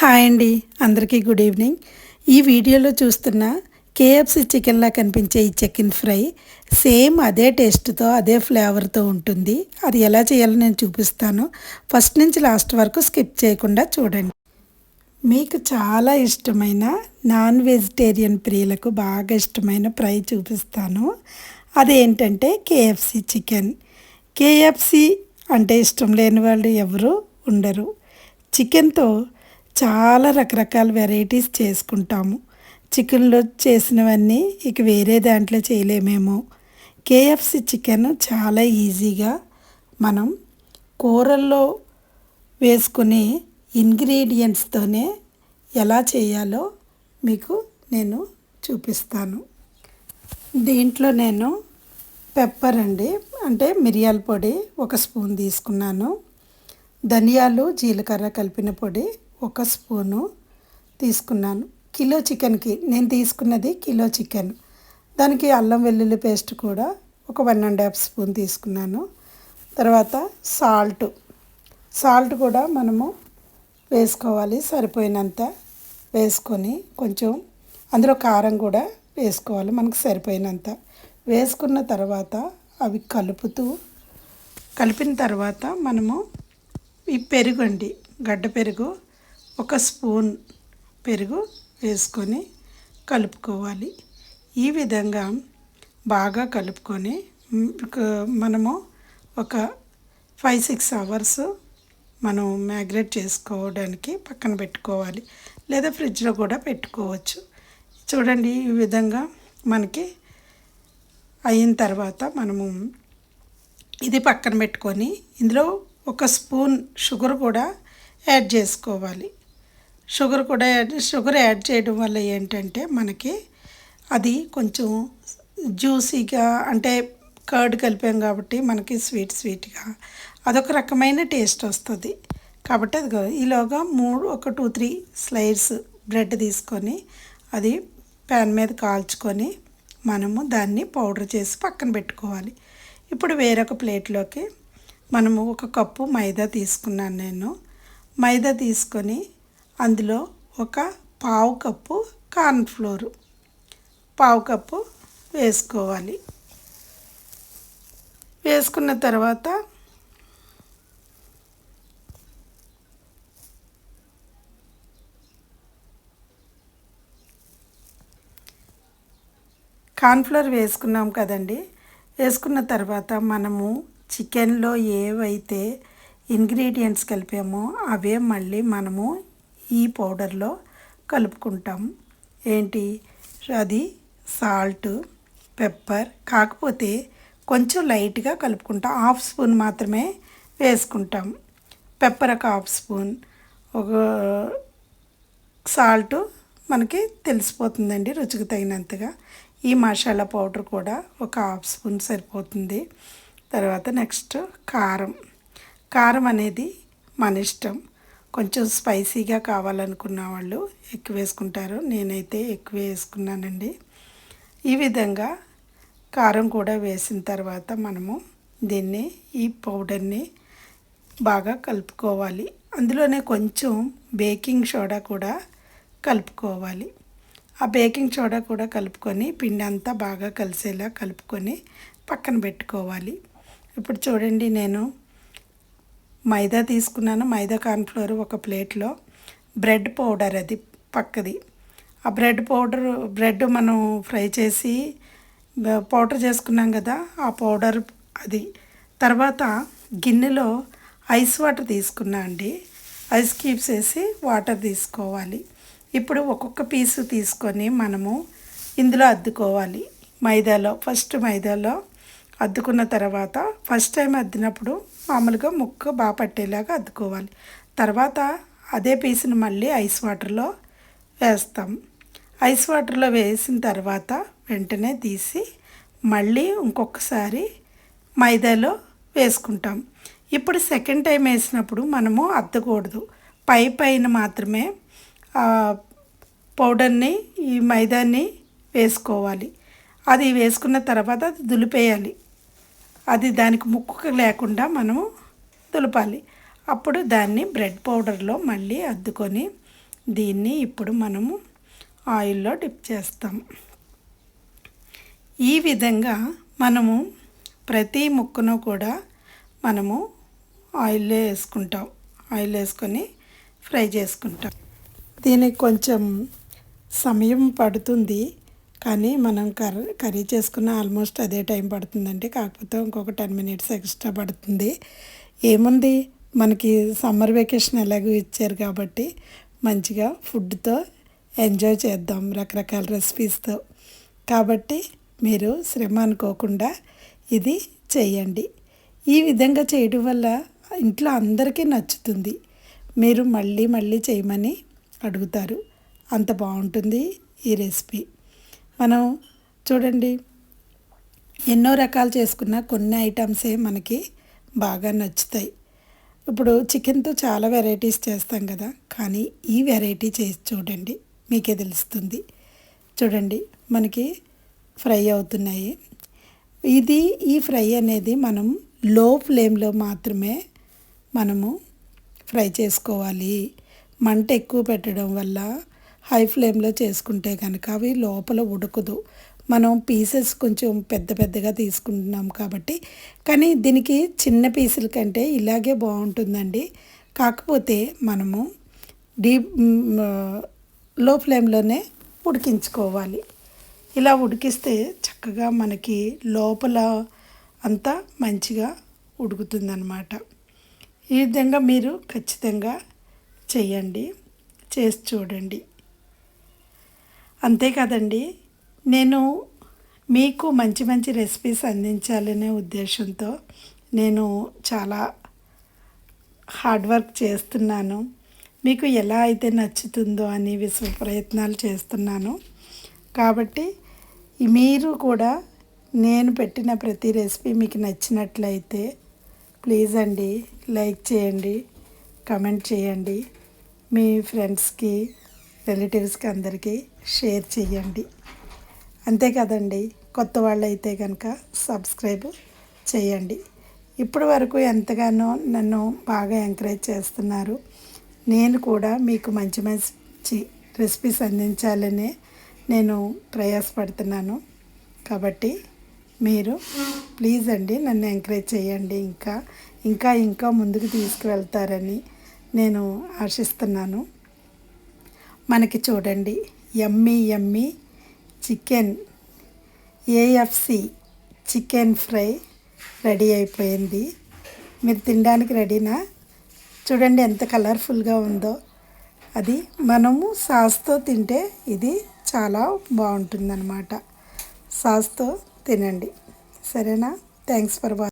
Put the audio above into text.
Hi అండి అందరికీ good evening. ఈ వీడియోలో చూస్తున్న కేఎఫ్సి చికెన్లా కనిపించే ఈ చికెన్ ఫ్రై సేమ్ అదే టేస్ట్తో అదే ఫ్లేవర్తో ఉంటుంది. అది ఎలా చేయాలో నేను చూపిస్తాను. ఫస్ట్ నుంచి లాస్ట్ వరకు స్కిప్ చేయకుండా చూడండి. మీకు చాలా ఇష్టమైన నాన్ వెజిటేరియన్ ప్రియులకు బాగా ఇష్టమైన ఫ్రై చూపిస్తాను. అదేంటంటే కేఎఫ్సి చికెన్. కేఎఫ్సి అంటే ఇష్టం లేని వాళ్ళు ఎవరు ఉండరు. చికెన్తో చాలా రకరకాల వెరైటీస్ చేసుకుంటాము. చికెన్లో చేసినవన్నీ ఇక వేరే దాంట్లో చేయలేమేమో. కేఎఫ్సి చికెన్ చాలా ఈజీగా మనం కూరల్లో వేసుకునే ఇంగ్రీడియంట్స్తోనే ఎలా చేయాలో మీకు నేను చూపిస్తాను. దీంట్లో నేను పెప్పర్ అండి అంటే మిరియాల పొడి ఒక స్పూన్ తీసుకున్నాను. ధనియాలు జీలకర్ర కలిపిన పొడి ఒక స్పూను తీసుకున్నాను. కిలో చికెన్కి నేను తీసుకున్నది కిలో చికెన్. దానికి అల్లం వెల్లుల్లి పేస్ట్ కూడా ఒక వన్ అండ్ హాఫ్ స్పూన్ తీసుకున్నాను. తర్వాత సాల్ట్. సాల్ట్ కూడా మనము వేసుకోవాలి సరిపోయినంత వేసుకొని కొంచెం అందులో కారం కూడా వేసుకోవాలి మనకు సరిపోయినంత. వేసుకున్న తర్వాత అవి కలుపుతూ కలిపిన తర్వాత మనము ఈ పెరుగు అండి గడ్డ పెరుగు ఒక స్పూన్ పెరుగు వేసుకొని కలుపుకోవాలి. ఈ విధంగా బాగా కలుపుకొని మనము ఒక ఫైవ్ సిక్స్ అవర్స్ మనం మ్యాగ్రేట్ చేసుకోవడానికి పక్కన పెట్టుకోవాలి. లేదా ఫ్రిడ్జ్లో కూడా పెట్టుకోవచ్చు. చూడండి ఈ విధంగా మనకి అయిన తర్వాత మనము ఇది పక్కన పెట్టుకొని ఇందులో ఒక స్పూన్ షుగర్ కూడా యాడ్ చేసుకోవాలి. షుగర్ కూడా యాడ్ షుగర్ యాడ్ చేయడం వల్ల ఏంటంటే మనకి అది కొంచెం జ్యూసీగా అంటే కర్డ్ కలిపాం కాబట్టి మనకి స్వీట్ స్వీట్గా అదొక రకమైన టేస్ట్ వస్తుంది. కాబట్టి అది ఈలోగా మూడు ఒక టూ త్రీ స్లైడ్స్ బ్రెడ్ తీసుకొని అది ప్యాన్ మీద కాల్చుకొని మనము దాన్ని పౌడర్ చేసి పక్కన పెట్టుకోవాలి. ఇప్పుడు వేరొక ప్లేట్లోకి మనము ఒక కప్పు మైదా తీసుకున్నాను నేను. మైదా తీసుకొని అందులో ఒక పావు కప్పు కార్న్ఫ్లోరు పావు కప్పు వేసుకోవాలి. వేసుకున్న తర్వాత కార్న్ఫ్లోర్ వేసుకున్నాం కదండి. వేసుకున్న తర్వాత మనము చికెన్లో ఏవైతే ఇంగ్రీడియంట్స్ కలిపామో అవే మళ్ళీ మనము ఈ పౌడర్లో కలుపుకుంటాం. ఏంటి? అది సాల్ట్ పెప్పర్ కాకపోతే కొంచెం లైట్గా కలుపుకుంటాం. హాఫ్ స్పూన్ మాత్రమే వేసుకుంటాం. పెప్పర్ ఒక హాఫ్ స్పూన్ ఒక సాల్ట్ మనకి తెలిసిపోతుందండి రుచికి తగినంతగా. ఈ మసాలా పౌడర్ కూడా ఒక హాఫ్ స్పూన్ సరిపోతుంది. తర్వాత నెక్స్ట్ కారం. కారం అనేది మన ఇష్టం. కొంచెం స్పైసీగా కావాలనుకున్న వాళ్ళు ఎక్కువ వేసుకుంటారు. నేనైతే ఎక్కువ వేసుకున్నానండి. ఈ విధంగా కారం కూడా వేసిన తర్వాత మనము దీన్ని ఈ పౌడర్ని బాగా కలుపుకోవాలి. అందులోనే కొంచెం బేకింగ్ సోడా కూడా కలుపుకోవాలి. ఆ బేకింగ్ సోడా కూడా కలుపుకొని పిండి అంతా బాగా కలిసేలా కలుపుకొని పక్కన పెట్టుకోవాలి. ఇప్పుడు చూడండి నేను మైదా తీసుకున్నాను. మైదా కార్న్ఫ్లోర్ ఒక ప్లేట్లో. బ్రెడ్ పౌడర్ అది పక్కది. ఆ బ్రెడ్ పౌడర్ బ్రెడ్ మనం ఫ్రై చేసి పౌడర్ చేసుకున్నాం కదా ఆ పౌడర్ అది. తర్వాత గిన్నెలో ఐస్ వాటర్ తీసుకున్నా అండి. ఐస్ క్యూబ్స్ వేసి వాటర్ తీసుకోవాలి. ఇప్పుడు ఒక్కొక్క పీసు తీసుకొని మనము ఇందులో అద్దుకోవాలి. మైదాలో ఫస్ట్ మైదాలో అద్దుకున్న తర్వాత ఫస్ట్ టైం అద్దినప్పుడు మామూలుగా ముక్క బాగా పట్టేలాగా అద్దుకోవాలి. తర్వాత అదే పీస్ని మళ్ళీ ఐస్ వాటర్లో వేస్తాం. ఐస్ వాటర్లో వేసిన తర్వాత వెంటనే తీసి మళ్ళీ ఇంకొకసారి మైదాలో వేసుకుంటాం. ఇప్పుడు సెకండ్ టైం వేసినప్పుడు మనము అద్దకూడదు. పై పైన మాత్రమే పౌడర్ని ఈ మైదాన్ని వేసుకోవాలి. అది వేసుకున్న తర్వాత అది దులిపేయాలి. అది దానికి ముక్కు లేకుండా మనము దులపాలి అప్పుడు దాన్ని బ్రెడ్ పౌడర్లో మళ్ళీ అద్దుకొని దీన్ని ఇప్పుడు మనము ఆయిల్లో డిప్ చేస్తాం. ఈ విధంగా మనము ప్రతి ముక్కను కూడా మనము ఆయిల్లో వేసుకుంటాం. ఆయిల్ వేసుకొని ఫ్రై చేసుకుంటాం. దీనికి కొంచెం సమయం పడుతుంది. కానీ మనం కర్రీ కర్రీ చేసుకున్న ఆల్మోస్ట్ అదే టైం పడుతుందండి. కాకపోతే ఇంకొక టెన్ మినిట్స్ ఎక్స్ట్రా పడుతుంది. ఏముంది? మనకి సమ్మర్ వెకేషన్ ఎలాగో ఇచ్చారు కాబట్టి మంచిగా ఫుడ్తో ఎంజాయ్ చేద్దాం రకరకాల రెసిపీస్తో. కాబట్టి మీరు శ్రమ అనుకోకుండా ఇది చేయండి. ఈ విధంగా చేయడం వల్ల ఇంట్లో అందరికీ నచ్చుతుంది. మీరు మళ్ళీ మళ్ళీ చేయమని అడుగుతారు. అంత బాగుంటుంది ఈ రెసిపీ. మనం చూడండి ఎన్నో రకాలు చేసుకున్న కొన్ని ఐటమ్సే మనకి బాగా నచ్చుతాయి. ఇప్పుడు చికెన్తో చాలా వెరైటీస్ చేస్తాం కదా కానీ ఈ వెరైటీ చేసి చూడండి మీకే తెలుస్తుంది. చూడండి మనకి ఫ్రై అవుతున్నాయి. ఇది ఈ ఫ్రై అనేది మనం లో ఫ్లేమ్లో మాత్రమే మనము ఫ్రై చేసుకోవాలి. మంట ఎక్కువ పెట్టడం వల్ల హై ఫ్లేమ్లో చేసుకుంటే కనుక అవి లోపల ఉడకదు. మనం పీసెస్ కొంచెం పెద్ద పెద్దగా తీసుకుంటున్నాం కాబట్టి. కానీ దీనికి చిన్న పీసుల కంటే ఇలాగే బాగుంటుందండి. కాకపోతే మనము డీప్లో ఫ్లేమ్లోనే ఉడికించుకోవాలి. ఇలా ఉడికిస్తే చక్కగా మనకి లోపల అంతా మంచిగా ఉడుకుతుందన్నమాట. ఈ విధంగా మీరు ఖచ్చితంగా చేయండి. చేసి చూడండి. అంతేకాదండి నేను మీకు మంచి మంచి రెసిపీస్ అందించాలనే ఉద్దేశంతో నేను చాలా హార్డ్ వర్క్ చేస్తున్నాను. మీకు ఎలా అయితే నచ్చుతుందో అని విశ్వ ప్రయత్నాలు చేస్తున్నాను. కాబట్టి మీరు కూడా నేను పెట్టిన ప్రతి రెసిపీ మీకు నచ్చినట్లయితే ప్లీజ్ అండి లైక్ చేయండి కమెంట్ చేయండి. మీ ఫ్రెండ్స్కి రిలేటివ్స్కి అందరికీ షేర్ చేయండి అంతే కదండి కొత్త వాళ్ళు అయితే కనుక సబ్స్క్రైబ్ చేయండి ఇప్పటి వరకు ఎంతగానో నన్ను బాగా ఎంకరేజ్ చేస్తున్నారు. నేను కూడా మీకు మంచి మంచి రెసిపీస్ అందించాలనే నేను ప్రయాసపడుతున్నాను. కాబట్టి మీరు ప్లీజ్ అండి నన్ను ఎంకరేజ్ చేయండి ఇంకా ఇంకా ఇంకా ముందుకు తీసుకువెళ్తారని నేను ఆశిస్తున్నాను. మనకి చూడండి. ఎమ్మీ Emmy chicken AFC chicken fry ready అయిపోయింది. మీరు తినడానికి రెడీనా? చూడండి ఎంత కలర్ఫుల్గా ఉందో. అది మనము సాస్తో తింటే ఇది చాలా బాగుంటుందన్నమాట. సాస్తో తినండి. సరేనా? Thanks for watching